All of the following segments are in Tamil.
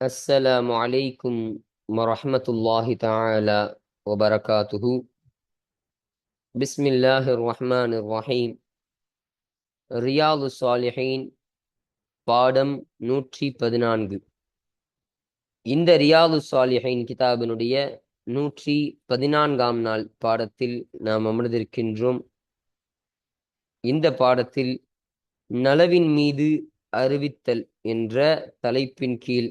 السلام عليكم ورحمة الله تعالى وبركاته بسم الله الرحمن الرحيم ரியாது சாலிஹீன் பாடம் நூற்றி பதினான்கு இந்த ரியாது சாலிஹீன் கிதாபினுடைய நூற்றி பதினான்காம் நாள் பாடத்தில் நாம் அமர்ந்திருக்கின்றோம் இந்த பாடத்தில் நலவின் மீது அறிவித்தல் என்ற தலைப்பின் கீழ்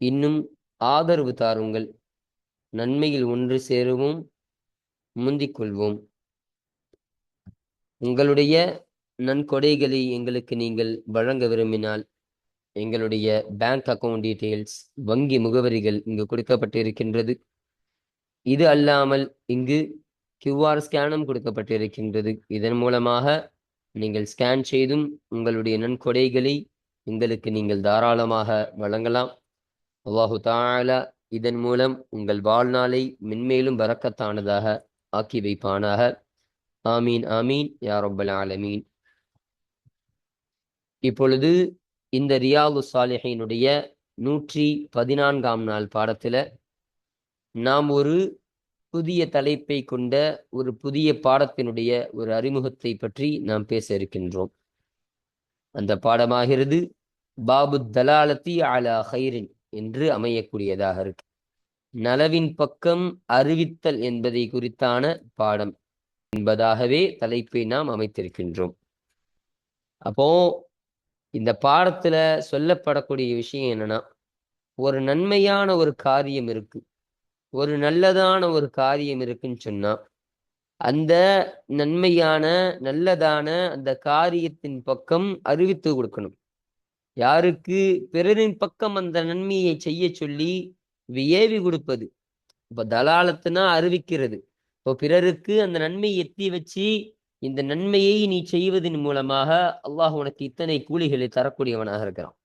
இன்னும் ஆதரவு தாருங்கள். நன்மையில் ஒன்று சேரவும் முந்திக் கொள்வோம். உங்களுடைய நன்கொடைகளை எங்களுக்கு நீங்கள் வழங்க விரும்பினால் எங்களுடைய பேங்க் அக்கவுண்ட் டீட்டெயில்ஸ் வங்கி முகவரிகள் இங்கு கொடுக்கப்பட்டிருக்கின்றது. இது அல்லாமல் இங்கு கியூஆர் ஸ்கேனும் கொடுக்கப்பட்டிருக்கின்றது. இதன் மூலமாக நீங்கள் ஸ்கேன் செய்தும் உங்களுடைய நன்கொடைகளை எங்களுக்கு நீங்கள் தாராளமாக வழங்கலாம். அல்லாஹு தாலா இதன் மூலம் உங்கள் வாழ்நாளை மென்மேலும் பறக்கத்தானதாக ஆக்கி வைப்பானாக. ஆமீன் ஆமீன் யாரொப்பல் ஆலமீன். இப்பொழுது இந்த ரியாது சாலிஹினுடைய நூற்றி பதினான்காம் நாள் பாடத்துல நாம் ஒரு புதிய தலைப்பை கொண்ட ஒரு புதிய பாடத்தினுடைய ஒரு அறிமுகத்தை பற்றி நாம் பேச இருக்கின்றோம். அந்த பாடமாகிறது பாபு தலாலத்தி அலா ஹைரின். என்று அமையக்கூடியதாக இருக்கு. நலவின் பக்கம் அறிவித்தல் என்பதை குறித்தான பாடம் என்பதாகவே தலைப்பை நாம் அமைத்திருக்கின்றோம். அப்போ இந்த பாடத்துல சொல்லப்படக்கூடிய விஷயம் என்னன்னா ஒரு நன்மையான ஒரு காரியம் இருக்கு. ஒரு நல்லதான ஒரு காரியம் இருக்குன்னு சொன்னா அந்த நன்மையான நல்லதான அந்த காரியத்தின் பக்கம் அறிவித்து கொடுக்கணும். யாருக்கு பிறரின் பக்கம் அந்த நன்மையை செய்ய சொல்லி ஏவி கொடுப்பது. இப்போ தலாலத்துனா அறிவிக்கிறது. இப்போ பிறருக்கு அந்த நன்மையை எத்தி வச்சு இந்த நன்மையை நீ செய்வதன் மூலமாக அல்லாஹ் உனக்கு இத்தனை கூலிகளை தரக்கூடியவனாக இருக்கிறான்.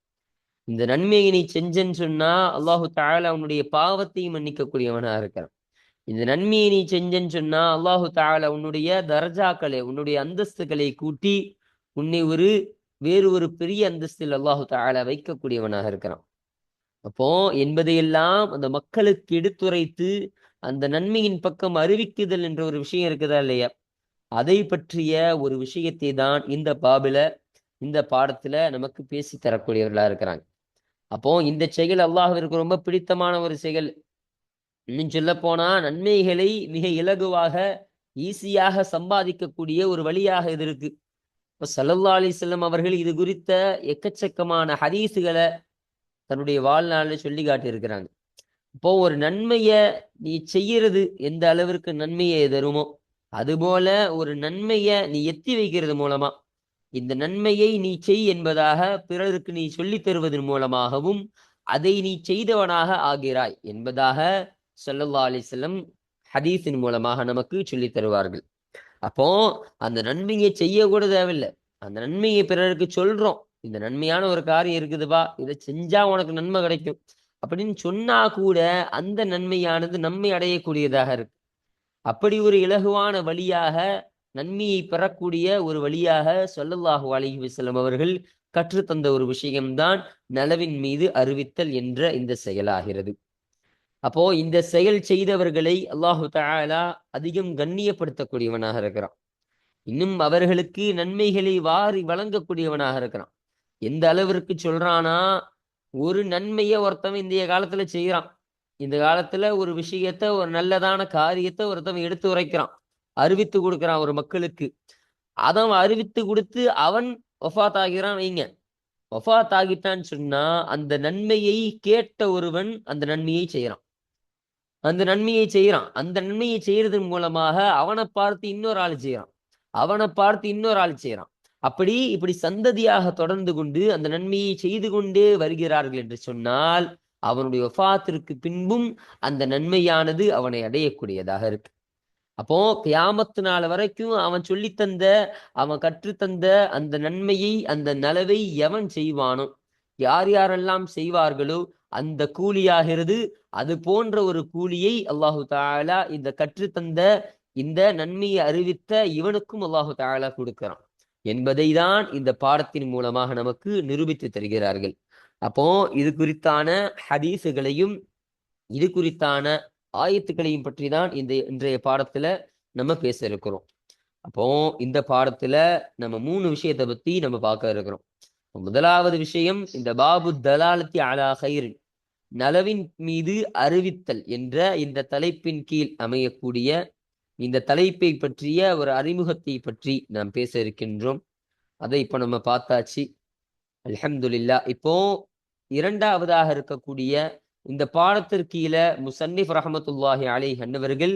இந்த நன்மையை நீ செஞ்சன்னு சொன்னா அல்லாஹு தாலா உன்னுடைய பாவத்தை மன்னிக்கக்கூடியவனாக இருக்கிறான். இந்த நன்மையை நீ செஞ்சன்னு சொன்னா அல்லாஹு தாலா உன்னுடைய தர்ஜாக்களை உன்னுடைய அந்தஸ்துகளை கூட்டி உன்னை ஒரு வேறு ஒரு பெரிய அந்தஸ்தில் அல்லாஹு தாலா வைக்கக்கூடியவனாக இருக்கிறான். அப்போ என்பதையெல்லாம் அந்த மக்களுக்கு எடுத்துரைத்து அந்த நன்மையின் பக்கம் அறிவிக்குதல் என்ற ஒரு விஷயம் இருக்குதா இல்லையா? அதை பற்றிய ஒரு விஷயத்தை தான் இந்த பாபில இந்த பாடத்துல நமக்கு பேசி தரக்கூடியவர்களா இருக்கிறாங்க. அப்போ இந்த செயல் அல்லாஹிற்கு ரொம்ப பிடித்தமான ஒரு செயல். இன்னும் சொல்ல போனா நன்மைகளை மிக இலகுவாக ஈஸியாக சம்பாதிக்கக்கூடிய ஒரு வழியாக இது இருக்கு. இப்போ சல்லல்லா செல்லம் அவர்கள் இது குறித்த எக்கச்சக்கமான ஹதீஸுகளை தன்னுடைய வாழ்நாளில் சொல்லி காட்டியிருக்கிறாங்க. இப்போ ஒரு நன்மையை நீ செய்யறது எந்த அளவிற்கு நன்மையை தருமோ அதுபோல ஒரு நன்மையை நீ எத்தி வைக்கிறது மூலமா இந்த நன்மையை நீ செய் என்பதாக பிறருக்கு நீ சொல்லித் தருவதன் மூலமாகவும் அதை நீ செய்தவனாக ஆகிறாய் என்பதாக சொல்லல்லா செல்லம் ஹதீஸின் மூலமாக நமக்கு சொல்லித் தருவார்கள். அப்போ அந்த நன்மையை செய்ய கூட தேவையில்லை. அந்த நன்மையை பிறருக்கு சொல்றோம். இந்த நன்மையான ஒரு காரியம் இருக்குதுப்பா இதை செஞ்சா உனக்கு நன்மை கிடைக்கும். அப்படின்னு சொன்னா கூட அந்த நன்மையானது நம்மை அடையக்கூடியதாக இருக்கு. அப்படி ஒரு இலகுவான வழியாக நன்மையை பெறக்கூடிய ஒரு வழியாக சொல்லல்லாஹு அலஹி வசலம் அவர்கள் கற்றுத்தந்த ஒரு விஷயம்தான் நலவின் மீது அறிவித்தல் என்ற இந்த செயலாகிறது. அப்போ இந்த செயல் செய்தவர்களை அல்லாஹு தாலா அதிகம் கண்ணியப்படுத்தக்கூடியவனாக இருக்கிறான். இன்னும் அவர்களுக்கு நன்மைகளை வாரி வழங்கக்கூடியவனாக இருக்கிறான். எந்த அளவிற்கு சொல்றானா ஒரு நன்மையை ஒருத்தவன் இந்திய காலத்துல செய்யறான் இந்த காலத்துல ஒரு விஷயத்த ஒரு நல்லதான காரியத்தை ஒருத்தவன் எடுத்து உரைக்கிறான். அறிவித்து கொடுக்குறான் ஒரு மக்களுக்கு. அதன் அறிவித்து கொடுத்து அவன் ஒஃபாத் ஆகிறான் வைங்க. ஒஃபாத் ஆகிட்டான்னு சொன்னா அந்த நன்மையை கேட்ட ஒருவன் அந்த நன்மையை செய்யறான் அந்த நன்மையை செய்யறான் அந்த நன்மையை செய்யறதன் மூலமாக அவனை பார்த்து இன்னொரு ஆள் செய்யறான் அவனை பார்த்து இன்னொரு ஆள் செய்யறான் அப்படி இப்படி சந்ததியாக தொடர்ந்து கொண்டு அந்த நன்மையை செய்து கொண்டே வருகிறார்கள் என்று சொன்னால் அவனுடைய ஒஃபாத்திற்கு பின்பும் அந்த நன்மையானது அவனை அடையக்கூடியதாக இருக்கு. அப்போ கியாமத்து நாள் வரைக்கும் அவன் சொல்லித்தந்த அவன் கற்றுத்தந்த அந்த நன்மையை அந்த நலவை எவன் செய்வானோ யார் யாரெல்லாம் செய்வார்களோ அந்த கூலியாகிறது. அது போன்ற ஒரு கூலியை அல்லாஹு தாலா இந்த கற்றுத்தந்த இந்த நன்மையை அறிவித்த இவனுக்கும் அல்லாஹு தாலா கொடுக்கிறான். என்பதை தான் இந்த பாடத்தின் மூலமாக நமக்கு நிரூபித்து தருகிறார்கள். அப்போ இது குறித்தான ஹதீஸுகளையும் இது குறித்தான ஆயத்துக்களையும் பற்றி தான் இந்த இன்றைய பாடத்துல நம்ம பேச இருக்கிறோம். அப்போ இந்த பாடத்துல நம்ம மூணு விஷயத்தை பத்தி நம்ம பார்க்க இருக்கிறோம். முதலாவது விஷயம் இந்த பாபு தலாலத்தி அலா ஹைரின் நலவின் மீது அறிவித்தல் என்ற இந்த தலைப்பின் கீழ் அமையக்கூடிய இந்த தலைப்பை பற்றிய ஒரு அறிமுகத்தை பற்றி நாம் பேச இருக்கின்றோம். அதை இப்போ நம்ம பார்த்தாச்சு. அலமதுல்லா இப்போ இரண்டாவதாக இருக்கக்கூடிய இந்த பாடத்திற்கீழ முசன்னிஃப் ரஹமத்துல்லாஹி அலை அன்னவர்கள்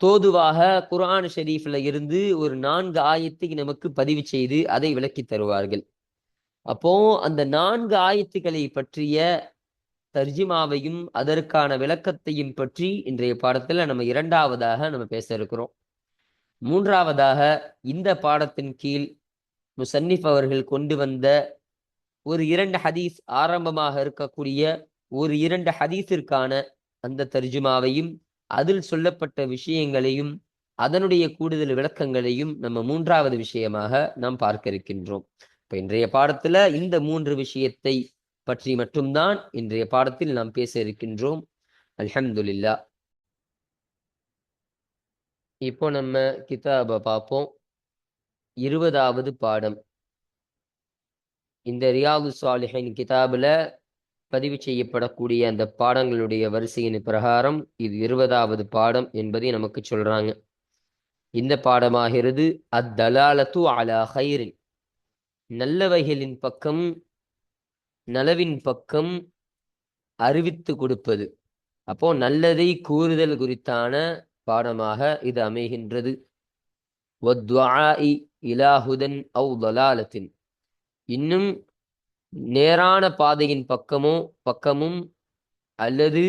தோதுவாக குரான் ஷெரீஃப்ல இருந்து ஒரு நான்கு ஆயத்தை நமக்கு பதிவு செய்து அதை விளக்கி தருவார்கள். அப்போ அந்த நான்கு ஆயத்துக்களை பற்றிய தர்ஜிமாவையும் அதற்கான விளக்கத்தையும் பற்றி இன்றைய பாடத்துல நம்ம இரண்டாவதாக நம்ம பேச இருக்கிறோம். மூன்றாவதாக இந்த பாடத்தின் கீழ் முசன்னிஃப் அவர்கள் கொண்டு வந்த ஒரு இரண்டு ஹதீஸ் ஆரம்பமாக இருக்கக்கூடிய ஒரு இரண்டு ஹதீஸிற்கான அந்த தர்ஜுமாவையும் அதில் சொல்லப்பட்ட விஷயங்களையும் அதனுடைய கூடுதல் விளக்கங்களையும் நம்ம மூன்றாவது விஷயமாக நாம் பார்க்க இருக்கின்றோம். இப்போ இன்றைய பாடத்துல இந்த மூன்று விஷயத்தை பற்றி மட்டும்தான் இன்றைய பாடத்தில் நாம் பேச இருக்கின்றோம். அல்ஹம்துலில்லா. இப்போ நம்ம கிதாபை பார்ப்போம். இருபதாவது பாடம். இந்த ரியாது சாலிஹின் கிதாபில் பதிவு செய்யப்படக்கூடிய அந்த பாடங்களுடைய வரிசையின் பிரகாரம் இது இருபதாவது பாடம் என்பதை நமக்கு சொல்றாங்க. இந்த பாடமாகிறது அத்தலாலத்து அலா ஹைரின் நல்லவைகளின் பக்கம் நலவின் பக்கம் அறிவித்து கொடுப்பது. அப்போ நல்லதை கூறுதல் குறித்தான பாடமாக இது அமைகின்றது. இலாஹுதன் அவு தலாலத்தின். இன்னும் நேரான பாதையின் பக்கமோ பக்கமும் அல்லது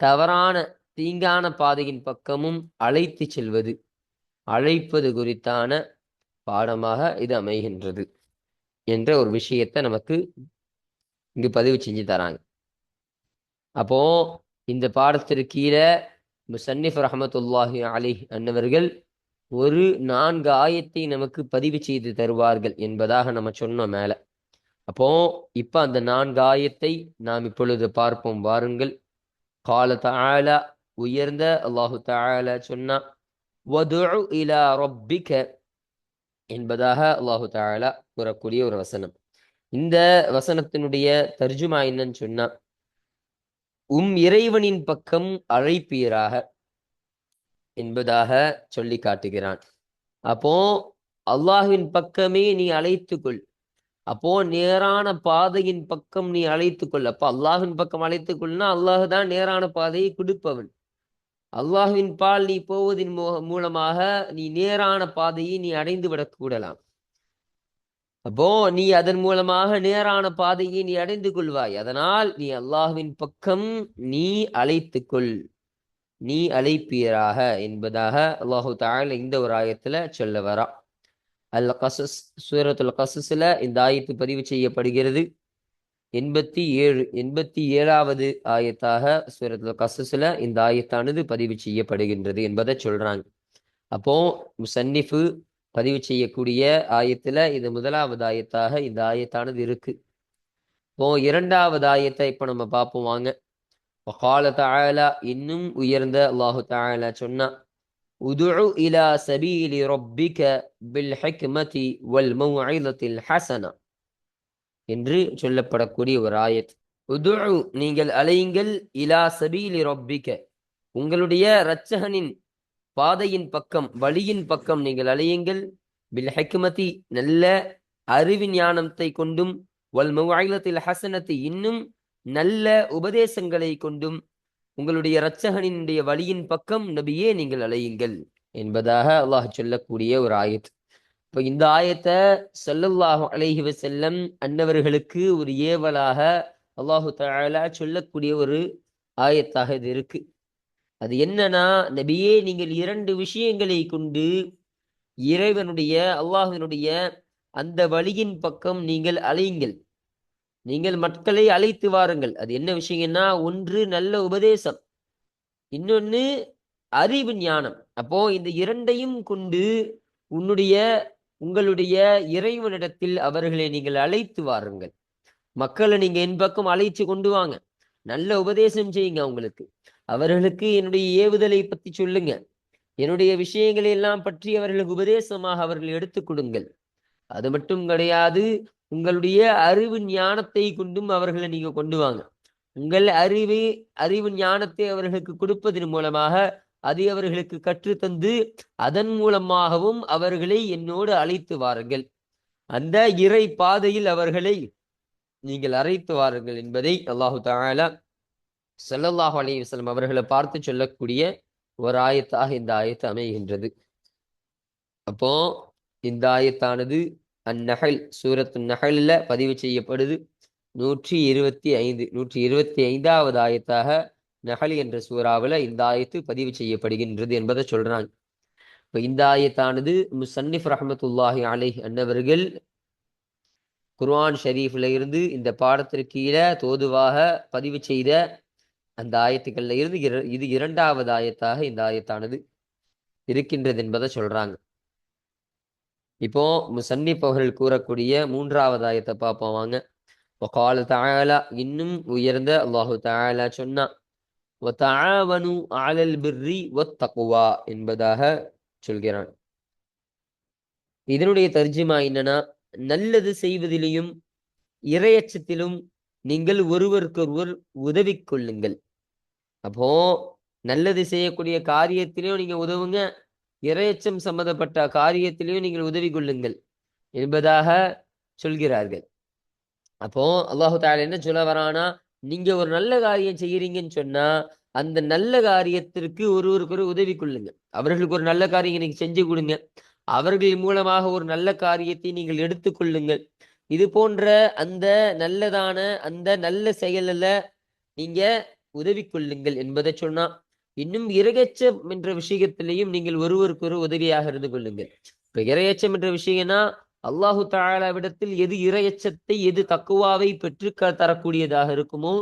தவறான தீங்கான பாதையின் பக்கமும் அழைத்து செல்வது அழைப்பது குறித்தான பாடமாக இது அமைகின்றது. என்ற ஒரு விஷயத்தை நமக்கு இங்கு பதிவு செஞ்சு தராங்க. அப்போ இந்த பாடத்திற்கு கீழே முசன்னிஃப் ரஹமத்துல்லாஹி அலி அன்னவர்கள் ஒரு நான்கு ஆயத்தை நமக்கு பதிவு செய்து தருவார்கள் என்பதாக நம்ம சொன்னோம் மேலே. அப்போ இப்ப அந்த நான்கு ஆயத்தை நாம் இப்பொழுது பார்ப்போம். வாருங்கள். கால தாலா உயர்ந்த அல்லாஹு தாழ சொன்னா வதுஉ இலா ரப்பிக என்பதாக அல்லாஹு தாலா கூறக்கூடிய ஒரு வசனம். இந்த வசனத்தினுடைய தர்ஜுமா என்னன்னு சொன்னா உம் இறைவனின் பக்கம் அழைப்பீராக என்பதாக சொல்லி காட்டுகிறான். அப்போ அல்லாஹுவின் பக்கமே நீ அழைத்துக்கொள். அப்போ நேரான பாதையின் பக்கம் நீ அழைத்துக்கொள். அப்போ அல்லாஹின் பக்கம் அழைத்துக்கொள்னா அல்லாஹ் தான் நேரான பாதையை கொடுப்பவன். அல்லாஹுவின் பால் நீ போவதின் மூலமாக நீ நேரான பாதையை நீ அடைந்து விடக்கூடலாம் அப்போ நீ அதன் மூலமாக நேரான பாதையை நீ அடைந்து கொள்வாய். அதனால் நீ அல்லாஹுவின் பக்கம் நீ அழைத்துக்கொள் நீ அழைப்பீராக என்பதாக அல்லாஹு தால இந்த ஒரு ஆயத்துல சொல்ல வரா அல் கசஸ் சூரத்துல் கசஸ்ல இந்த ஆயத்து பதிவு செய்யப்படுகிறது. எண்பத்தி ஏழு எண்பத்தி ஏழாவது ஆயத்தாக சூரத்துல கசஸில் இந்த ஆயத்தானது பதிவு செய்யப்படுகின்றது என்பதை சொல்றாங்க. அப்போ சன்னிஃபு பதிவு செய்யக்கூடிய ஆயத்துல இது முதலாவது ஆயத்தாக இந்த ஆயத்தானது இருக்கு. இப்போ இரண்டாவது ஆயத்தை இப்போ நம்ம பார்ப்போம் வாங்க. கால தாயலா இன்னும் உயர்ந்த அல்லாஹு தாயலா சொன்னா உதுஉ இலா சபீலி ரொப்பிக பில் ஹிக்மதி வல் மௌஇலத்தில் ஹசனா. என்று சொல்லப்படக்கூடிய ஒரு ஆயத். உதுஉ நீங்கள் அலையுங்கள் இலா சபீலி ரொப்பிக்க. உங்களுடைய இரட்சகனின் பாதையின் பக்கம் வழியின் பக்கம் நீங்கள் அலையுங்கள். பில் ஹிக்மதி நல்ல அறிவு ஞானத்தை கொண்டும் வல் மௌஇதத்தில் ஹசனத்தை இன்னும் நல்ல உபதேசங்களை கொண்டும் உங்களுடைய இரட்சகனினுடைய வழியின் பக்கம் நபியே நீங்கள் அலையுங்கள் என்பதாக அல்லாஹ் சொல்லக்கூடிய ஒரு ஆயத். இப்போ இந்த ஆயத்தை சல்லல்லாஹு அலைஹி வசல்லம் அன்னவர்களுக்கு ஒரு ஏவலாக அல்லாஹு தாலா சொல்லக்கூடிய ஒரு ஆயத்தாக இது இருக்கு. அது என்னன்னா நபியே நீங்கள் இரண்டு விஷயங்களை கொண்டு இறைவனுடைய அல்லாஹினுடைய அந்த வழியின் பக்கம் நீங்கள் அலையுங்கள். நீங்கள் மக்களை அழைத்து வாருங்கள். அது என்ன விஷயம்னா ஒன்று நல்ல உபதேசம் இன்னொன்று அறிவு ஞானம். அப்போ இந்த இரண்டையும் கொண்டு உன்னுடைய உங்களுடைய இறைவனிடத்தில் அவர்களை நீங்கள் அழைத்து வாருங்கள். மக்களை நீங்க என் பக்கம் அழைச்சு கொண்டு வாங்க. நல்ல உபதேசம் செய்யுங்க அவங்களுக்கு. அவர்களுக்கு என்னுடைய ஏவுதலை பத்தி சொல்லுங்க. என்னுடைய விஷயங்களை எல்லாம் பற்றி அவர்களுக்கு உபதேசமாக அவர்கள் எடுத்துக் கொடுங்கள். அது மட்டும் கிடையாது உங்களுடைய அறிவு ஞானத்தை கொண்டும் அவர்களை நீங்க கொண்டு வாங்க. உங்கள் அறிவு அறிவு ஞானத்தை அவர்களுக்கு கொடுப்பதன் மூலமாக அதை அவர்களுக்கு கற்றுத்தந்து அதன் மூலமாகவும் அவர்களை என்னோடு அழைத்து வாருங்கள். அந்த இறை பாதையில் அவர்களை நீங்கள் அழைத்து வாருங்கள் என்பதை அல்லாஹு தாலா ஸல்லல்லாஹு அலைஹி அவர்களை பார்த்து சொல்லக்கூடிய ஒரு ஆயத்தாக இந்த ஆயத்து அமைகின்றது. அப்போ இந்த ஆயத்தானது அந்நகல் சூரத்து நகலில் பதிவு செய்யப்படுது. நூற்றி இருபத்தி ஐந்து நூற்றி இருபத்தி ஐந்தாவது ஆயத்தாக நகலி என்ற சூறாவில் இந்த ஆயத்து பதிவு செய்யப்படுகின்றது என்பதை சொல்றான். இப்போ இந்த ஆயத்தானது முசன்னிஃப் ரஹமத்துல்லாஹி அலை அன்னவர்கள் குர்ஆன் ஷரீஃப்ல இருந்து இந்த பாடத்திற்கு கீழே தோதுவாக பதிவு செய்த அந்த ஆயத்துக்கள்ல இருந்து இது இரண்டாவது ஆயத்தாக இந்த ஆயத்தானது இருக்கின்றது என்பதை சொல்றாங்க. இப்போ முசன்னிப் அவர்கள் கூறக்கூடிய மூன்றாவது ஆயத்தை பார்ப்போம் வாங்க. கால தாயாலா இன்னும் உயர்ந்த அல்லாஹு தாயாலா சொன்னான். அலல் பிர்ரி தக்குவா என்பதாக சொல்கிறான். இதனுடைய தர்ஜிமா என்னன்னா நல்லது செய்வதிலையும் இரையச்சத்திலும் நீங்கள் ஒருவருக்கொருவர் உதவி கொள்ளுங்கள். அப்போ நல்லது செய்யக்கூடிய காரியத்திலையும் நீங்க உதவுங்க இரையச்சம் சம்பந்தப்பட்ட காரியத்திலையும் நீங்கள் உதவி கொள்ளுங்கள் என்பதாக சொல்கிறார்கள். அப்போ அல்லாஹு தால என்ன சொல்ல வரானா நீங்க ஒரு நல்ல காரியம் செய்யறீங்கன்னு சொன்னா அந்த நல்ல காரியத்திற்கு ஒருவருக்கு ஒரு உதவி கொள்ளுங்க. அவர்களுக்கு ஒரு நல்ல காரியம் நீங்க செஞ்சு கொடுங்க. அவர்கள் மூலமாக ஒரு நல்ல காரியத்தை நீங்கள் எடுத்துக்கொள்ளுங்கள் இது போன்ற அந்த நல்லதான அந்த நல்ல செயலில் நீங்க உதவி கொள்ளுங்கள் என்பதை சொன்னா இன்னும் இரையச்சம் என்ற விஷயத்திலையும் நீங்கள் ஒருவருக்கு ஒரு உதவியாக இருந்து கொள்ளுங்கள். இப்ப இரையச்சம் என்ற விஷயம்னா அல்லாஹு தாலாவிடத்தில் எது இரையச்சத்தை எது தக்குவாவை பெற்று தரக்கூடியதாக இருக்குமோ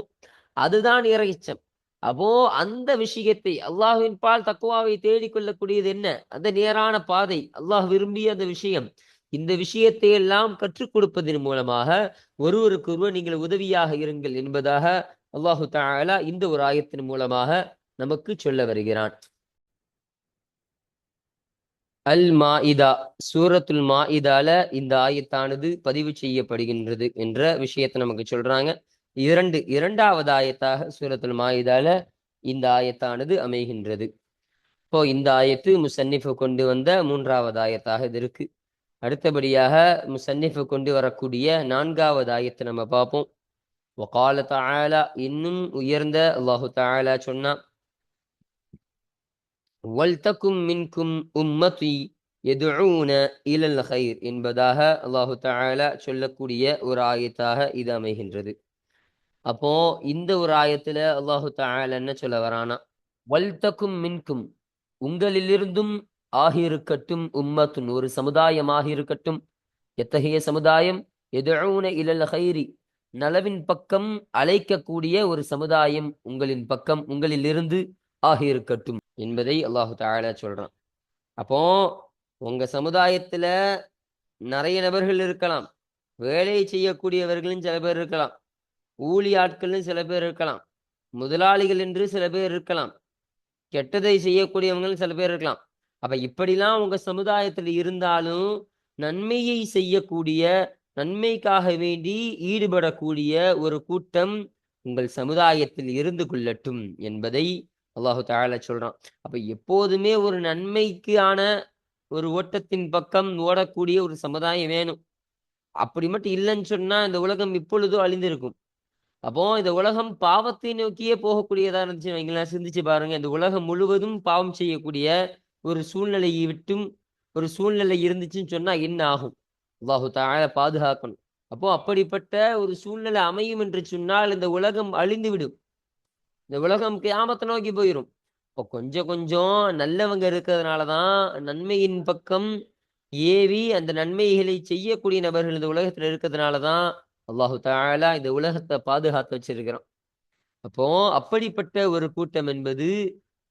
அதுதான் இரையச்சம். அப்போ அந்த விஷயத்தை அல்லாஹுவின் பால் தக்குவாவை தேடிக்கொள்ளக்கூடியது என்ன? அந்த நேரான பாதை. அல்லாஹ் விரும்பிய அந்த விஷயம். இந்த விஷயத்தை எல்லாம் கற்றுக் கொடுப்பதன் மூலமாக ஒருவருக்கொருவர் நீங்கள் உதவியாக இருங்கள் என்பதாக அல்லாஹு தாலா இந்த ஒரு ஆயத்தின் மூலமாக நமக்கு சொல்ல வருகிறான். அல் மா இதா சூரத்துல் மா இதால இந்த ஆயத்தானது பதிவு செய்யப்படுகின்றது என்ற விஷயத்தை நமக்கு சொல்றாங்க. இரண்டு இரண்டாவது ஆயத்தாக சூரத்துல் மா இதால இந்த ஆயத்தானது அமைகின்றது. இப்போ இந்த ஆயத்து முசன்னிஃபு கொண்டு வந்த மூன்றாவது ஆயத்தாக இது இருக்கு. அடுத்தபடியாக முசன்னிஃபு கொண்டு வரக்கூடிய நான்காவது ஆயத்தை நம்ம பார்ப்போம். ஒகால தாலா இன்னும் உயர்ந்த அல்லாஹு தாலா சொன்னா வல்தக்கும் மின்கும் உம்மதி எதுஊன இலல் ஹைர் என்பதாக அல்லாஹு தஆலா சொல்லக்கூடிய ஒரு ஆயத்தாக இது அமைகின்றது. அப்போ இந்த ஒரு ஆயத்துல அல்லாஹு தஆலா என்ன சொல்ல வரானா? வல்தக்கும் மின்கும் உங்களிலிருந்தும் ஆகியிருக்கட்டும் உம்மத்துன் ஒரு சமுதாயமாக இருக்கட்டும் எத்தகைய சமுதாயம்? எதுஊன இலல் ஹைரி நலவின் பக்கம் அழைக்கக்கூடிய ஒரு சமுதாயம் உங்களின் பக்கம் உங்களிலிருந்து ஆகியிருக்கட்டும் என்பதை அல்லாஹு தஆலா சொல்றான். அப்போ உங்க சமுதாயத்துல நிறைய நபர்கள் இருக்கலாம். வேலை செய்யக்கூடியவர்களும் சில பேர் இருக்கலாம். ஊழி ஆட்களும் சில பேர் இருக்கலாம். முதலாளிகள் என்று சில பேர் இருக்கலாம். கெட்டதை செய்யக்கூடியவங்களும் சில பேர் இருக்கலாம். அப்ப இப்படிலாம் உங்க சமுதாயத்தில் இருந்தாலும் நன்மையை செய்யக்கூடிய நன்மைக்காக வேண்டி ஈடுபடக்கூடிய ஒரு கூட்டம் உங்கள் சமுதாயத்தில் இருந்து கொள்ளட்டும் என்பதை அல்லாஹு தஆலா சொல்றான். அப்ப எப்போதுமே ஒரு நன்மைக்கான ஒரு ஓட்டத்தின் பக்கம் ஓடக்கூடிய ஒரு சமுதாயம் வேணும். அப்படி மட்டும் இல்லைன்னு சொன்னா இந்த உலகம் இப்பொழுதோ அழிந்திருக்கும். அப்போ இந்த உலகம் பாவத்தை நோக்கியே போகக்கூடியதா இருந்துச்சு வைங்களேன். சிந்திச்சு பாருங்க. இந்த உலகம் முழுவதும் பாவம் செய்யக்கூடிய ஒரு சூழ்நிலையை விட்டும் ஒரு சூழ்நிலை இருந்துச்சுன்னு சொன்னா என்ன ஆகும்? அல்லாஹு தஆலா பாதுகாக்கணும். அப்போ அப்படிப்பட்ட ஒரு சூழ்நிலை அமையும் என்று சொன்னால் இந்த உலகம் அழிந்து விடும் இந்த உலகம் கியாமத்தை நோக்கி போயிடும் இப்போ கொஞ்சம் கொஞ்சம் நல்லவங்க இருக்கிறதுனால தான் நன்மையின் பக்கம் ஏவி அந்த நன்மைகளை செய்யக்கூடிய நபர்கள் இந்த உலகத்தில் இருக்கிறதுனால தான் அல்லாஹு தாலா இந்த உலகத்தை பாதுகாத்து வச்சிருக்கிறோம் அப்போ அப்படிப்பட்ட ஒரு கூட்டம் என்பது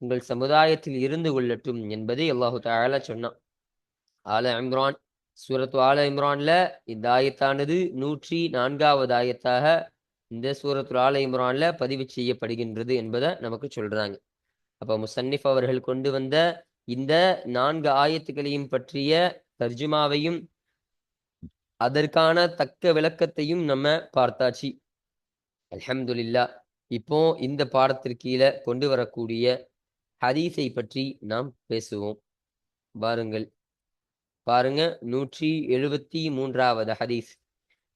உங்கள் சமுதாயத்தில் இருந்து கொள்ளட்டும் என்பதை அல்லாஹு தாலா சொன்னான். ஆல இம்ரான் சூரத் ஆல இம்ரான்ல இந்த ஆயத்தானது நூற்றி நான்காவது ஆயத்தாக இந்த சூரத்து ஆல இம்ரான்ல பதிவு செய்யப்படுகின்றது என்பதை நமக்கு சொல்றாங்க. அப்ப முசன்னிஃப் அவர்கள் கொண்டு வந்த இந்த நான்கு ஆயத்துக்களையும் பற்றிய தர்ஜுமாவையும் அதற்கான தக்க விளக்கத்தையும் நம்ம பார்த்தாச்சு. அலமதுல்லா இப்போ இந்த பாடத்திற்கு கீழே கொண்டு வரக்கூடிய ஹதீஸை பற்றி நாம் பேசுவோம். பாருங்கள். பாருங்க நூற்றி எழுபத்தி மூன்றாவது ஹதீஸ்.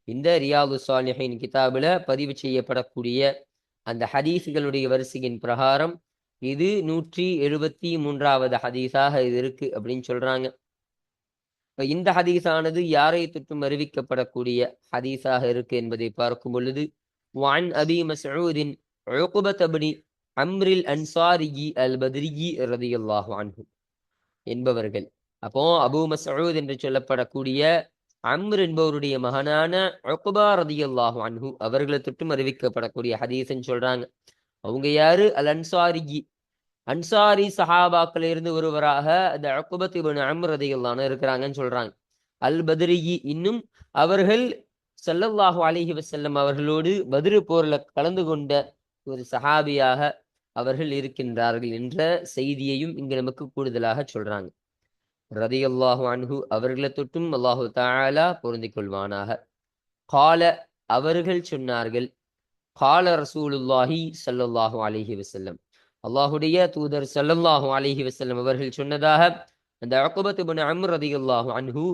இந்த ரியாது சாலிஹின் கிதாபில் பதிவு செய்யப்படக்கூடிய அந்த ஹதீஸ்களுடைய வரிசையின் பிரகாரம் இது நூற்றி எழுபத்தி மூன்றாவது ஹதீஸாக இது இருக்கு அப்படின்னு சொல்றாங்க. இப்போ இந்த ஹதீஸானது யாரை தொற்றும் அறிவிக்கப்படக்கூடிய ஹதீஸாக இருக்கு என்பதை பார்க்கும் பொழுது வான் அபி மசூதின் உகுபத் அம்ரில் அன்சாரிகி அல் பத்ரிகி ரதியுல்லாஹு என்பவர்கள். அப்போ அபு மசூத் என்று சொல்லப்படக்கூடிய அம்ர் என்பவருடைய மகனான உகுபா ரதியுல்லாஹு அன்ஹு அவர்களை தொட்டும் அறிவிக்கப்படக்கூடிய ஹதீஸ்ன்னு சொல்றாங்க. அவங்க யாரு? அல் அன்சாரிகி அன்சாரி சஹாபாக்கள் இருந்து ஒருவராக அந்த அக்குபத் இவன் அம்ர் ரதியுல்லான்னு இருக்கிறாங்கன்னு சொல்றாங்க. அல் பத்ரிகி இன்னும் அவர்கள் சல்லல்லாஹு அலிஹி வசல்லம் அவர்களோடு பதிரு போர்ல கலந்து கொண்ட ஒரு சஹாபியாக அவர்கள் இருக்கின்றார்கள் என்ற செய்தியையும் இங்கு நமக்கு கூடுதலாக சொல்றாங்க. ரதியல்லாஹு அன்ஹு அவர்களை தொட்டும் அல்லாஹு தாலா பொருந்திக் கொள்வானாக கால அவர்கள் சொன்னார்கள் கால ரசூலுல்லாஹி ஸல்லல்லாஹு அலிஹி வசல்லம் அல்லாஹுடைய தூதர் சல்லல்லாஹு அலிஹி வசல்லம் அவர்கள் சொன்னதாக அந்த அக்குபத் பின் அம்ர் ரதியுல்லாஹு அன்ஹு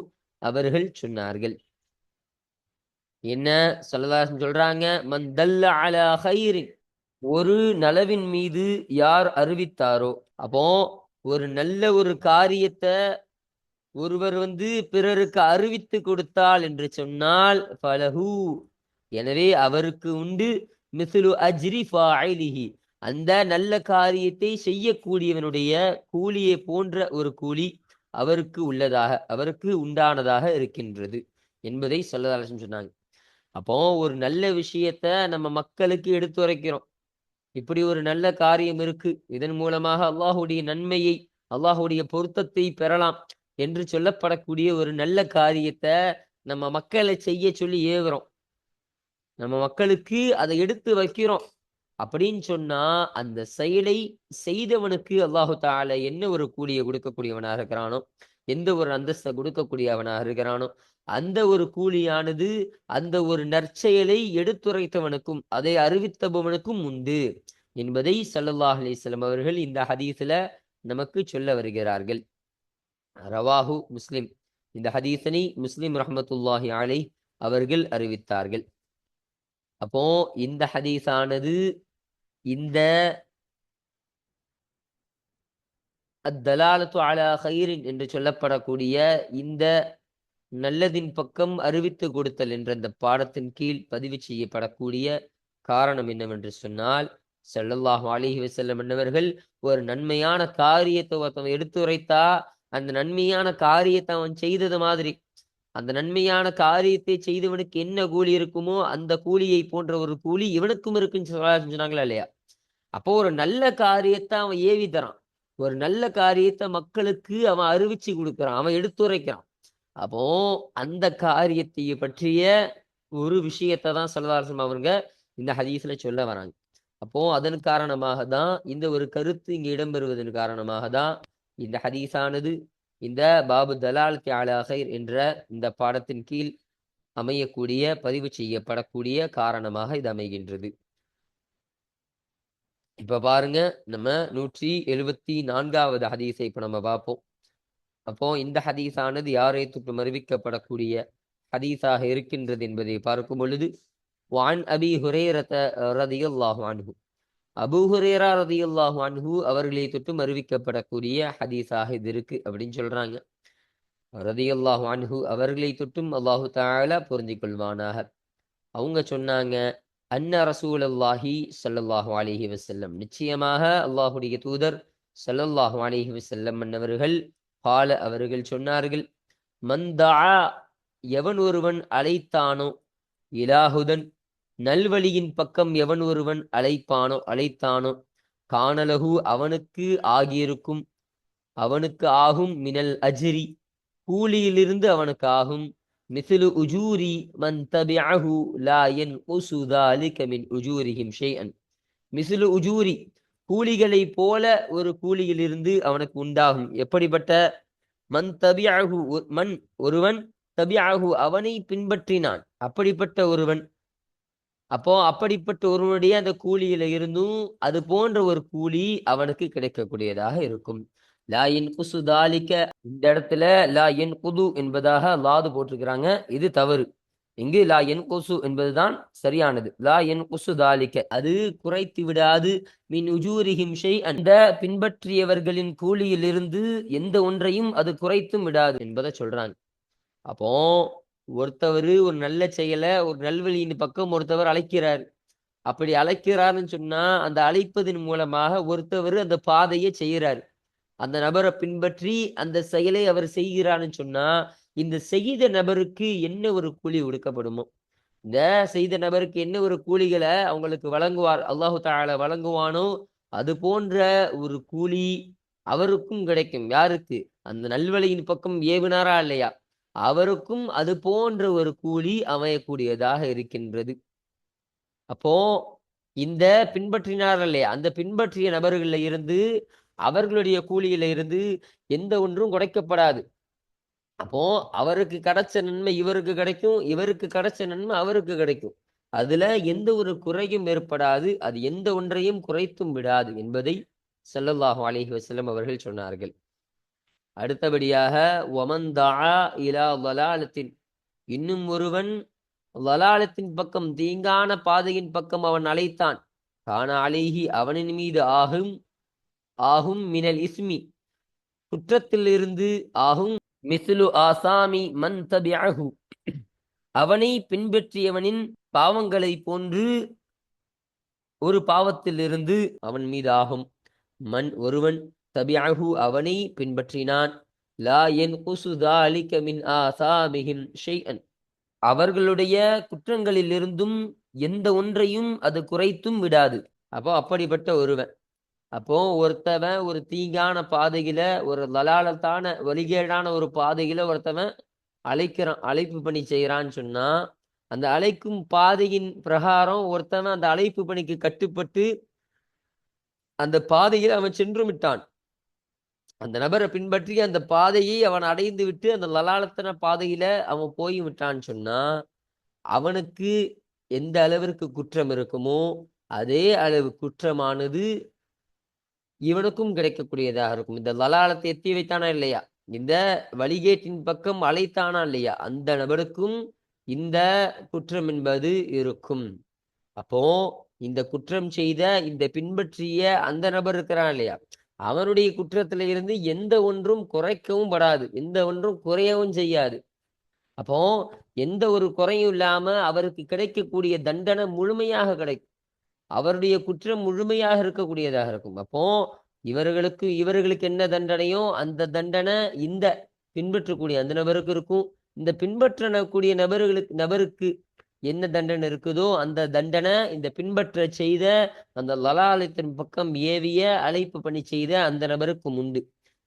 அவர்கள் சொன்னார்கள். என்ன ஸல்லல்லாஹு சொல்றாங்க? மந்தல்ல அலா ஒரு நலவின் மீது யார் அறிவித்தாரோ அப்போ ஒரு நல்ல ஒரு காரியத்தை ஒருவர் வந்து பிறருக்கு அறிவித்து கொடுத்தால் என்று சொன்னால் பலஹூ எனவே அவருக்கு உண்டு மிசுலு அஜ்ரி ஃபாயிலிஹி அந்த நல்ல காரியத்தை செய்யக்கூடியவனுடைய கூலியை போன்ற ஒரு கூலி அவருக்கு உள்ளதாக அவருக்கு உண்டானதாக இருக்கின்றது என்பதை சொல்லதாலும் சொன்னாங்க. அப்போ ஒரு நல்ல விஷயத்த நம்ம மக்களுக்கு எடுத்துரைக்கிறோம் இப்படி ஒரு நல்ல காரியம் இருக்கு. இதன் மூலமாக அல்லாஹுடைய நன்மையை அல்லாஹுடைய பொருத்தத்தை பெறலாம். என்று சொல்லப்படக்கூடிய ஒரு நல்ல காரியத்தை நம்ம மக்களை செய்ய சொல்லி ஏவுறோம் நம்ம மக்களுக்கு அதை எடுத்து வைக்கிறோம். அப்படின்னு சொன்னா அந்த செயலை செய்தவனுக்கு அல்லாஹு தால என்ன ஒரு கூலியை கொடுக்கக்கூடியவனாக இருக்கிறானோ எந்த ஒரு அந்தஸ்தை கொடுக்கக்கூடியவனாக இருக்கிறானோ அந்த ஒரு கூலியானது அந்த ஒரு நற்செயலை எடுத்துரைத்தவனுக்கும் அதை அறிவித்தபவனுக்கும் உண்டு என்பதை சல்லல்லாஹ் அலிஸ்லாம் அவர்கள் இந்த ஹதீஸ்ல நமக்கு சொல்ல வருகிறார்கள். ரவாஹு முஸ்லிம். இந்த ஹதீசனை முஸ்லிம் ரஹமத்துல்லாஹி அலை அவர்கள் அறிவித்தார்கள். அப்போ இந்த ஹதீஸானது இந்த அத்தலாலத்து அலா ஹைரின் என்று சொல்லப்படக்கூடிய இந்த நல்லதின் பக்கம் அறிவித்து கொடுத்தல் என்ற இந்த பாடத்தின் கீழ் பதிவு செய்யப்படக்கூடிய காரணம் என்னவென்று சொன்னால் செல்லல்லாஹ் அலிஹி வசல்லம் என்னவர்கள் ஒரு நன்மையான காரியத்தை ஒருத்தவன் எடுத்துரைத்தா அந்த நன்மையான காரியத்தை அவன் செய்தது மாதிரி. அந்த நன்மையான காரியத்தை செய்தவனுக்கு என்ன கூலி இருக்குமோ அந்த கூலியை போன்ற ஒரு கூலி இவனுக்கும் இருக்குன்னு சொல்ல- சொன்னாங்களா இல்லையா? அப்போ ஒரு நல்ல காரியத்தை அவன் ஏவி தரான். ஒரு நல்ல காரியத்தை மக்களுக்கு அவன் அறிவிச்சு கொடுக்குறான். அவன் எடுத்துரைக்கிறான். அப்போ அந்த காரியத்தை பற்றிய ஒரு விஷயத்தை தான் சல்லதாசம் அவங்க இந்த ஹதீஸ்ல சொல்ல வராங்க. அப்போ அதன் காரணமாக தான் இந்த ஒரு கருத்து இங்கே இடம்பெறுவதன் காரணமாக தான் இந்த ஹதீஸானது இந்த பாபு தலால் தியாலாகர் ஹைர் என்ற இந்த பாடத்தின் கீழ் அமையக்கூடிய பதிவு செய்யப்படக்கூடிய காரணமாக இது அமைகின்றது. இப்ப பாருங்க நம்ம நூற்றி எழுபத்தி நான்காவது ஹதீஸை இப்ப நம்ம பார்ப்போம். அப்போ இந்த ஹதீஸானது யாரை தொற்றும் அறிவிக்கப்படக்கூடிய ஹதீஸாக இருக்கின்றது என்பதை பார்க்கும் பொழுது வான் அபி ஹுரேரத ரதியல்லாஹு அன்ஹு. அபூஹுரேரா ஹுரேரா ரதியல்லாஹு அன்ஹு அவர்களை தொட்டும் அறிவிக்கப்படக்கூடிய ஹதீஸாக இது இருக்கு அப்படின்னு சொல்றாங்க. ரதியல்லாஹு அன்ஹு அவர்களை தொட்டும் அல்லாஹு தாலா பொருந்திக் கொள்வானாக அவங்க சொன்னாங்க அன்ன ரசூல் அல்லாஹி சல்லல்லாஹு அலிஹி வசல்லம் நிச்சயமாக அல்லாஹுடைய தூதர் சல்லல்லாஹு அலிஹி வசல்லம் அன்னவர்கள் பால அவர்கள் சொன்னார்கள் மந்தா எவன் ஒருவன் அழைத்தானோ இலாஹுதன் நல்வழியின் பக்கம் எவன் ஒருவன் அழைப்பானோ அழைத்தானோ காணலகு அவனுக்கு ஆகியிருக்கும். அவனுக்கு ஆகும் மினல் அஜிரி கூலியிலிருந்து அவனுக்கு ஆகும். மிசிலு உஜூரி மன் தபிஅஹு லா என் உசுதாலிக மின் உஜூரிஹிம் ஷேஅன். மிசிலு உஜூரி கூலிகளைப் போல ஒரு கூலியிலிருந்து அவனுக்கு உண்டாகும். எப்படிப்பட்ட? மன் தபியாகு மண் ஒருவன் தபியாகு அவனை பின்பற்றினான். அப்படிப்பட்ட ஒருவன் அப்போ அப்படிப்பட்ட ஒருவருடைய அந்த கூலியில இருந்தும் அது போன்ற ஒரு கூலி அவனுக்கு கிடைக்கக்கூடியதாக இருக்கும். லா என் குசு தாலிக்க இந்த இடத்துல லா என் குது என்பதாக லாது போட்டிருக்கிறாங்க. இது தவறு. இங்கு லா என் கொசு என்பதுதான் சரியானது. லா என் குசு தாலிக்க அது குறைத்து விடாது. மின் உஜூரிஹிம் ஷை அந்த பின்பற்றியவர்களின் கூலியிலிருந்து எந்த ஒன்றையும் அது குறைத்தும் விடாது என்பதை சொல்றாங்க. அப்போ ஒருத்தவர் ஒரு நல்ல செயலை ஒரு நல்வழியின் பக்கம் ஒருத்தவர் அழைக்கிறார். அப்படி அழைக்கிறாருன்னு சொன்னா அந்த அழைப்பதன் மூலமாக ஒருத்தவர் அந்த பாதையை செய்கிறார். அந்த நபரை பின்பற்றி அந்த செயலை அவர் செய்கிறான்னு சொன்னா இந்த செய்த நபருக்கு என்ன ஒரு கூலி ஒடுக்கப்படுமோ? இந்த செய்த நபருக்கு என்ன ஒரு கூலிகளை அவங்களுக்கு வழங்குவார்? அல்லாஹு தால வழங்குவானோ? அது போன்ற ஒரு கூலி அவருக்கும் கிடைக்கும். யாருக்கு? அந்த நல்வழியின் பக்கம் ஏவினாரா இல்லையா? அவருக்கும் அது போன்ற ஒரு கூலி அமையக்கூடியதாக இருக்கின்றது. அப்போ இந்த பின்பற்றினார் இல்லையா அந்த பின்பற்றிய நபர்களில் இருந்து அவர்களுடைய கூலியில இருந்து எந்த ஒன்றும் குறைக்கப்படாது. அப்போ அவருக்கு கிடைச்ச நன்மை இவருக்கு கிடைக்கும் இவருக்கு கிடைச்ச நன்மை அவருக்கு கிடைக்கும். அதுல எந்த ஒரு குறையும் ஏற்படாது அது எந்த ஒன்றையும் குறைத்தும் விடாது என்பதை செல்லல்லாஹு அலைஹி வசலம் அவர்கள் சொன்னார்கள். அடுத்தபடியாக ஒமந்தா இலா வலாலத்தின் இன்னும் ஒருவன் வலாலத்தின் பக்கம் தீங்கான பாதையின் பக்கம் அவன் அழைத்தான். கான அழகி அவனின் மீது ஆகும் ஆகும் மினல் இஸ்மி. குற்றத்திலிருந்து ஆகும் மிசுலு ஆசாமி மன் அவனை பின்பற்றியவனின் பாவங்களை போன்று ஒரு பாவத்திலிருந்து அவன் மீது ஆகும். மண் ஒருவன் தபியாகு அவனை பின்பற்றினான். லா என் குசுதாலிக்க மின் ஆசாமிஹிம் ஷைஅன். அவர்களுடைய குற்றங்களிலிருந்தும் எந்த ஒன்றையும் அது குறைத்தும் விடாது. அப்போ அப்படிப்பட்ட ஒருவன். அப்போ ஒருத்தவன் ஒரு தீங்கான பாதையில ஒரு லலாலத்தான வழிகேடான ஒரு பாதையில ஒருத்தவன் அழைக்கிறான் அழைப்பு பணி செய்யறான்னு சொன்னா அந்த அழைக்கும் பாதையின் பிரகாரம் ஒருத்தவன் அந்த அழைப்பு பணிக்கு கட்டுப்பட்டு அந்த பாதையில் அவன் சென்று விட்டான். அந்த நபரை பின்பற்றி அந்த பாதையை அவன் அடைந்து விட்டு அந்த லலாலத்தன பாதையில அவன் போய் விட்டான்னு சொன்னா அவனுக்கு எந்த அளவிற்கு குற்றம் இருக்குமோ அதே அளவு குற்றமானது இவனுக்கும் கிடைக்கக்கூடியதாக இருக்கும். இந்த லலாலத்தை எத்தி வைத்தானா இல்லையா? இந்த வழிகேட்டின் பக்கம் அழைத்தானா இல்லையா? அந்த நபருக்கும் இந்த குற்றம் என்பது இருக்கும். அப்போ இந்த குற்றம் செய்த இந்த பின்பற்றிய அந்த நபர் இருக்கிறான் இல்லையா? அவனுடைய குற்றத்துல இருந்து எந்த ஒன்றும் குறைக்கவும் படாது. எந்த ஒன்றும் குறையவும் செய்யாது. அப்போ எந்த ஒரு குறையும் இல்லாம அவருக்கு கிடைக்கக்கூடிய தண்டனை முழுமையாக கிடைக்கும். அவருடைய குற்றம் முழுமையாக இருக்கக்கூடியதாக இருக்கும். அப்போ இவர்களுக்கு இவர்களுக்கு என்ன தண்டனையோ அந்த தண்டனை இந்த பின்பற்றக்கூடிய அந்த நபருக்கு இருக்கும். இந்த பின்பற்றக்கூடிய நபர்களுக்கு நபருக்கு என்ன தண்டனை இருக்குதோ அந்த தண்டனை இந்த பின்பற்ற செய்த அந்த லலாலத்தின் பக்கம் ஏவிய அழைப்பு பணி செய்த அந்த நபருக்கு உண்டு.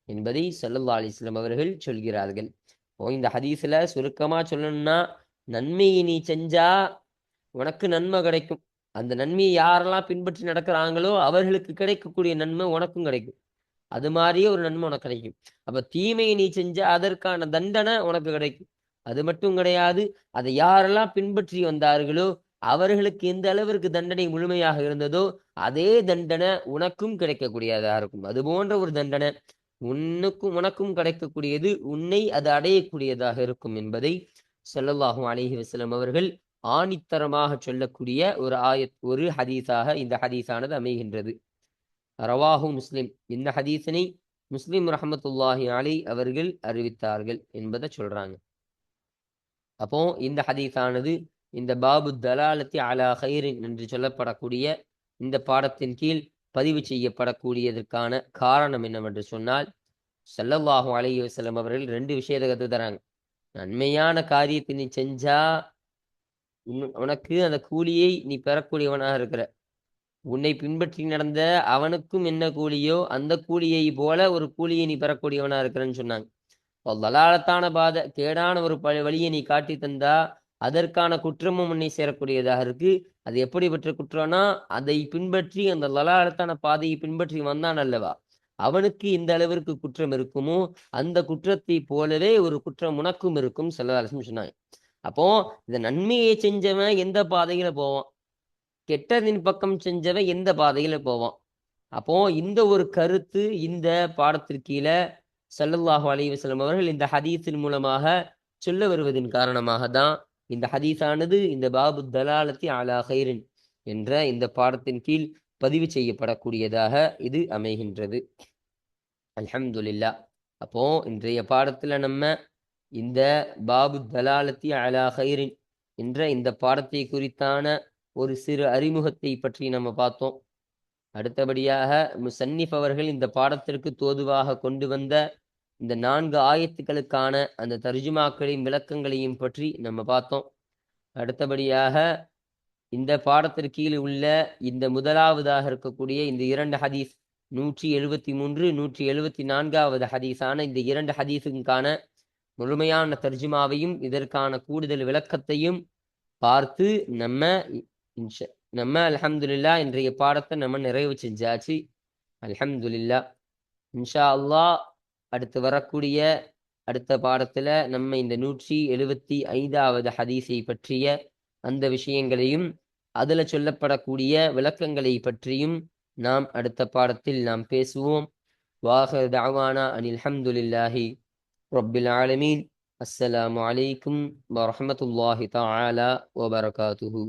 என்பதை சல்லல்லா அலிஸ்லாம் அவர்கள் சொல்கிறார்கள். ஓ இந்த ஹதீஸ்ல சுருக்கமா சொல்லணும்னா நன்மையை நீ செஞ்சா உனக்கு நன்மை கிடைக்கும். அந்த நன்மையை யாரெல்லாம் பின்பற்றி நடக்கிறாங்களோ அவர்களுக்கு கிடைக்கக்கூடிய நன்மை உனக்கும் கிடைக்கும். அது மாதிரியே ஒரு நன்மை உனக்கு கிடைக்கும். அப்ப தீமையை நீ செஞ்சா அதற்கான தண்டனை உனக்கு கிடைக்கும். அது மட்டும் கிடையாது அதை யாரெல்லாம் பின்பற்றி வந்தார்களோ அவர்களுக்கு எந்த அளவிற்கு தண்டனை முழுமையாக இருந்ததோ அதே தண்டனை உனக்கும் கிடைக்கக்கூடியதாக இருக்கும். அது போன்ற ஒரு தண்டனை உன்னுக்கும் உனக்கும் கிடைக்கக்கூடியது உன்னை அது அடையக்கூடியதாக இருக்கும் என்பதை ஸல்லல்லாஹு அலைஹி வசலம் அவர்கள் ஆணித்தரமாக சொல்லக்கூடிய ஒரு ஆயத் ஒரு ஹதீஸாக இந்த ஹதீஸானது அமைகின்றது. ரவாஹு முஸ்லிம். இந்த ஹதீஸினை முஸ்லிம் ரஹமத்துல்லாஹி அலி அவர்கள் அறிவித்தார்கள் என்பதை சொல்றாங்க. அப்போ இந்த ஹதீஸானது இந்த பாபு தலாலத்தி அலா ஹைரின் என்று சொல்லப்படக்கூடிய இந்த பாடத்தின் கீழ் பதிவு செய்யப்படக்கூடியதற்கான காரணம் என்னவென்று சொன்னால் ஸல்லல்லாஹு அலைஹி வஸல்லம் அவர்கள் ரெண்டு விஷயத்தை கற்று தராங்க. நன்மையான காரியத்தை நீ செஞ்சா உனக்கு அந்த கூலியை நீ பெறக்கூடியவனாக இருக்கிற. உன்னை பின்பற்றி நடந்த அவனுக்கும் என்ன கூலியோ அந்த கூலியை போல ஒரு கூலியை நீ பெறக்கூடியவனா இருக்கிறன்னு சொன்னாங்க. லலாலத்தான பாதை கேடான ஒரு வழியை நீ காட்டி தந்தா அதற்கான குற்றமும் உன்னை சேரக்கூடியதாக இருக்கு. அது எப்படிப்பட்ட குற்றம்னா அதை பின்பற்றி அந்த லலாலத்தான பாதையை பின்பற்றி வந்தான் அல்லவா? அவனுக்கு இந்த அளவிற்கு குற்றம் இருக்குமோ அந்த குற்றத்தை போலவே ஒரு குற்றம் உனக்கும் இருக்கும் செல்லதாலசம் சொன்னாங்க. அப்போ இந்த நன்மையை செஞ்சவன் எந்த பாதையில போவான்? கெட்டதின் பக்கம் செஞ்சவன் எந்த பாதையில போவான்? அப்போ இந்த ஒரு கருத்து இந்த பாடத்திற்கீழே சல்லல்லாஹு அலிவசலம் அவர்கள் இந்த ஹதீஸின் மூலமாக சொல்ல வருவதன் காரணமாக தான் இந்த ஹதீஸானது இந்த பாபு தலாலத்தி அலா ஹைரின் என்ற இந்த பாடத்தின் கீழ் பதிவு செய்யப்படக்கூடியதாக இது அமைகின்றது. அல்ஹம்துலில்லாஹ். அப்போ இன்றைய பாடத்துல நம்ம இந்த பாபு தலாலத்தி அலா ஹைரின் என்ற இந்த பாடத்தை குறித்தான ஒரு சிறு அறிமுகத்தை பற்றி நம்ம பார்த்தோம். அடுத்தபடியாக முசன்னிஃப் அவர்கள் இந்த பாடத்திற்கு தோதுவாக கொண்டு வந்த இந்த நான்கு ஆயத்துக்களுக்கான அந்த தர்ஜுமாக்களையும் விளக்கங்களையும் பற்றி நம்ம பார்த்தோம். அடுத்தபடியாக இந்த பாடத்திற்கீழ் உள்ள இந்த முதலாவதாக இருக்கக்கூடிய இந்த இரண்டு ஹதீஸ் நூற்றி எழுபத்தி மூன்று நூற்றி எழுபத்தி நான்காவது ஹதீஸான இந்த இரண்டு ஹதீஸுக்கான முழுமையான தர்ஜுமாவையும் இதற்கான கூடுதல் விளக்கத்தையும் பார்த்து நம்ம இன்ஷா நம்ம அலமதுல்லா இன்றைய பாடத்தை நம்ம நிறைவு செஞ்சாச்சு. அலமதுல்லா இன்ஷா அல்லாஹ் அடுத்து வரக்கூடிய அடுத்த பாடத்துல நம்ம இந்த நூற்றி எழுபத்தி ஐந்தாவது ஹதீஸை பற்றிய அந்த விஷயங்களையும் அதுல சொல்லப்படக்கூடிய விளக்கங்களை பற்றியும் நாம் அடுத்த பாடத்தில் நாம் பேசுவோம். வாஹர் தாவானா அனில் ஹம்துலில்லாஹி ரொப்பில் ஆலமீன். அஸ்ஸலாமு அலைக்கும் வரமத்துல்லாஹி தாலா வபரகாத்துஹு.